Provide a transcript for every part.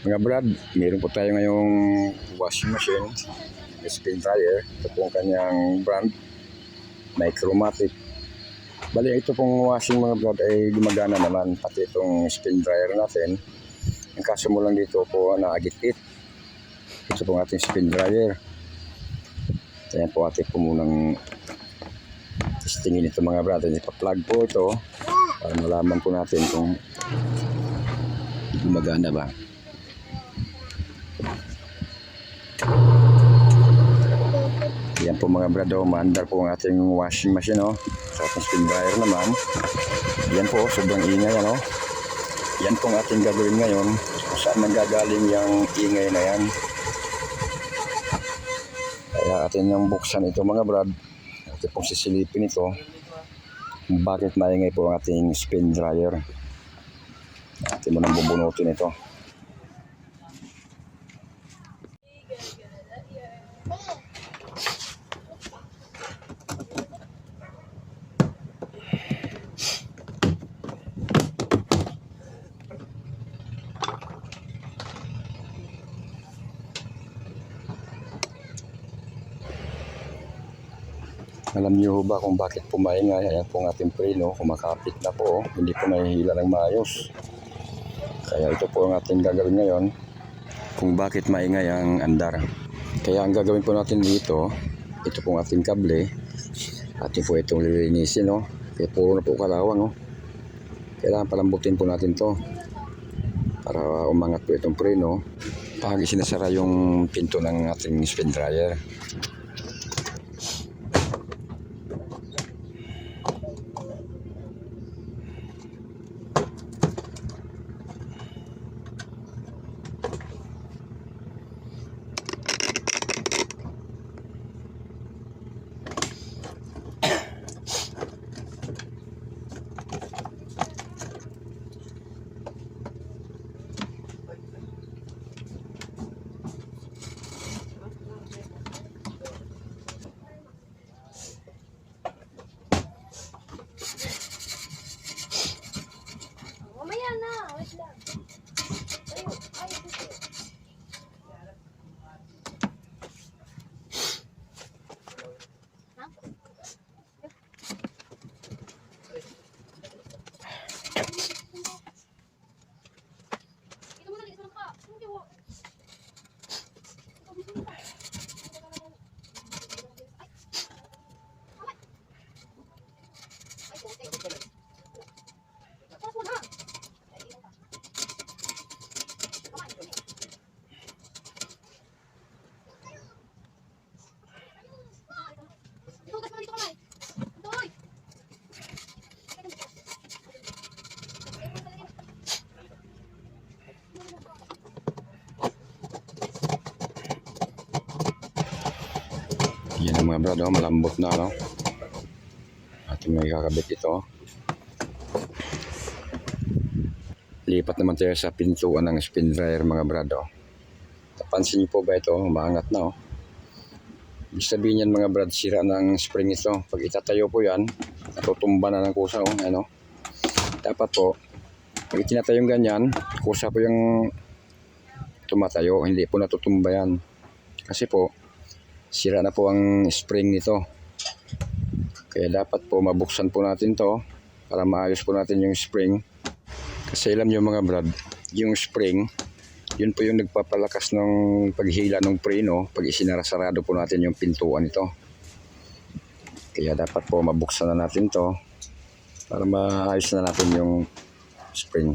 Mga brad, meron po tayo ngayong washing machine, spin dryer. Ito po ang kanyang brand, Micromatic. Bali, ito pong washing mga brad ay gumagana naman, pati itong spin dryer natin. Ang kaso mo lang dito po naagit-it. Ito po ating spin dryer. Kaya po ating po munang testingin ito mga brad. Ipa-plug po ito para malaman po natin kung gumagana ba. Yan po mga brado, maandar po ang ating washing machine, oh. Sa ating spin dryer naman. Yan po, sobrang ingay, ano. Yan po ang ating gagawin ngayon. Saan nanggagaling yung ingay na yan. Kaya atin yung buksan ito mga brad. Atin pong sisilipin ito. Bakit maingay po ang ating spin dryer. Atin mo nang bubunutin ito. Alam niyo ba kung bakit po maingay? Ayan po ang ating preno, kumakapit na po. Hindi po nahihila ng maayos. Kaya ito po ang ating gagawin ngayon kung bakit maingay ang andar. Kaya ang gagawin po natin dito, ito po ang ating kable. Atin po itong lilinisin. No? Kaya puro na po kalawang. Oh. Kailangan palambutin po natin to para umangat po itong preno pag sinasara yung pinto ng ating spin dryer. Mamaya na, wait lang. Ayun, ay, dito. Ha? Dito muna, dito muna ka. Hindi mo. Dito, dito muna. Ay. Mamay. Ay, putik. Tapos mo na. Ay, dito ka. Kamay, dito. Dito, gas mo na dito kamay. Dito, oy. Mga brado, malambot na no. Ating may kakabit ito. Lipat naman tayo sa pintuan ng spin dryer mga brado. Napansin niyo po ba ito? Maangat na oh. Ibig sabihin yan mga brad, sira ng spring ito. Pag itatayo po yan, natutumba na ng kusa oh. Ano? Dapat po, pag itinatayong ganyan, kusa po yung tumatayo. Hindi po natutumba yan. Kasi po, sira na po ang spring nito. Kaya dapat po mabuksan po natin to para maayos po natin yung spring. Kasi alam nyo mga brad, yung spring, yun po yung nagpapalakas ng paghila ng preno pag isinarasarado po natin yung pintuan nito. Kaya dapat po mabuksan na natin to para maayos na natin yung spring.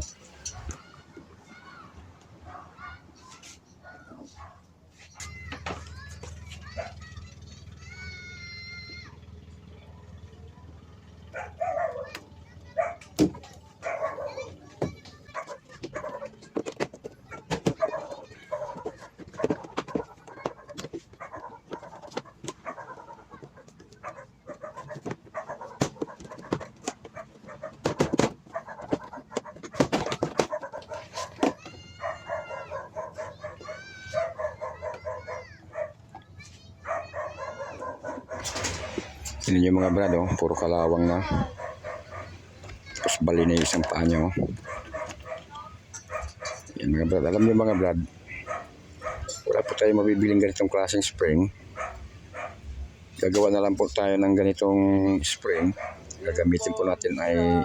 Tignan nyo mga brad, oh, puro kalawang na. Tapos bali na yung isang paa niya. Oh. Yan, mga brad, alam niyo mga brad, wala po tayo mabibiling ganitong klaseng spring. Gagawa na lang po tayo ng ganitong spring. Gagamitin po natin ay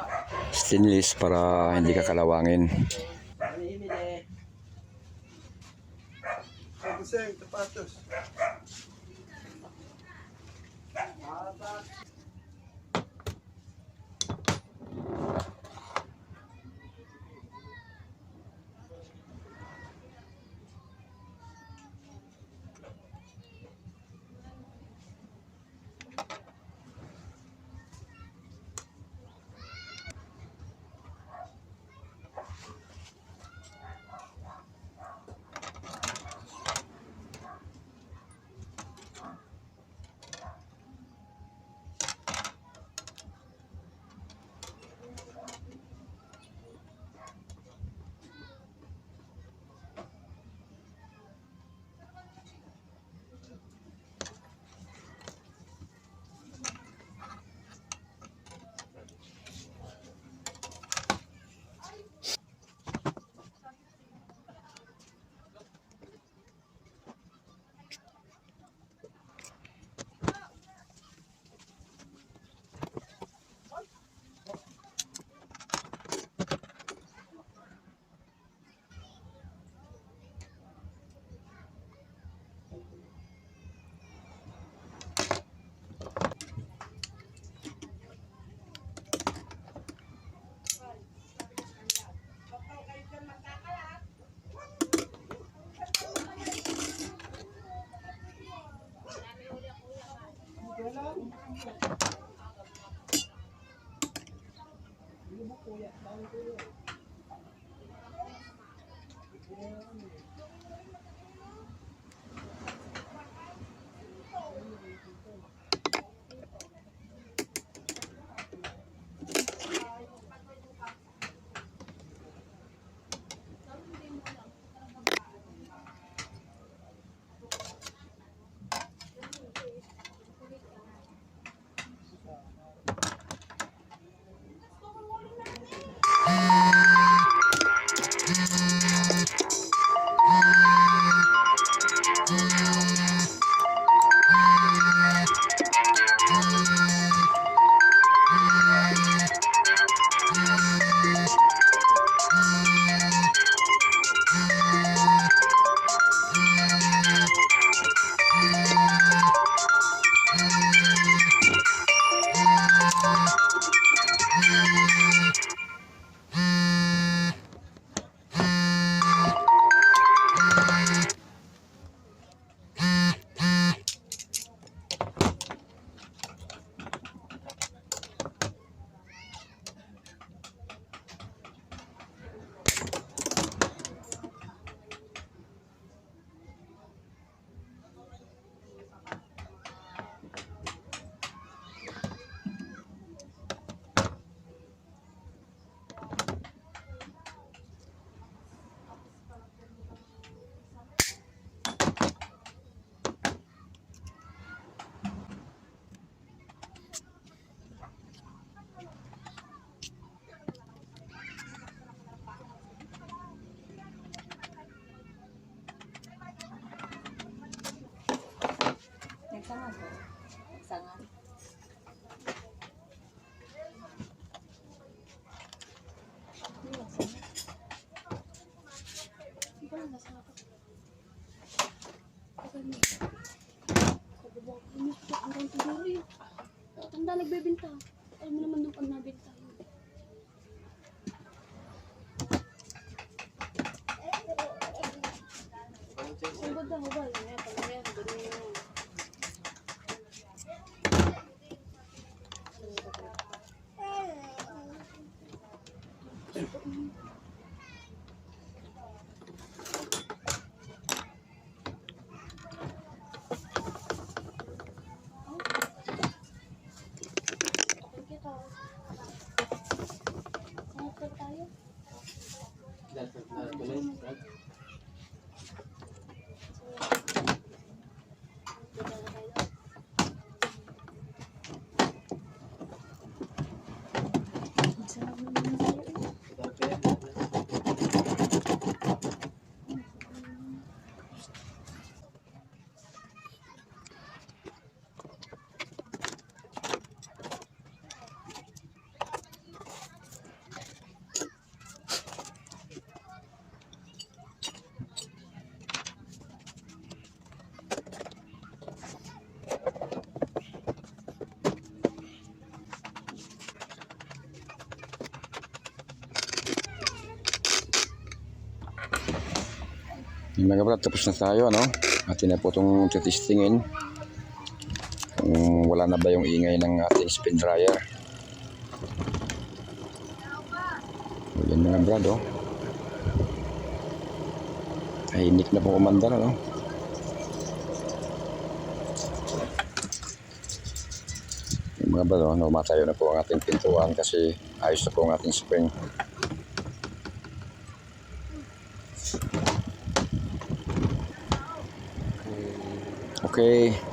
stainless para hindi kakalawangin. Kuseng, tapatos. up. Yeah, I'm going to do it. Yeah, I'm going to do it. Tanda nagbebenta. Alam mo naman nung pag nabenta yun. Ang ganda mo ba? Yan, pag yan, ganun that's not uh, good, right? Mga brad, tapos na tayo, ano? Atin na po itong titistingin. Kung wala na ba yung ingay ng ating spin dryer. O, yan mga brad, oh. Tahimik na po kumandar, ano? Yung mga brad, oh, numatayo na po ang ating pintuan kasi ayos na po ang ating spring. Okay.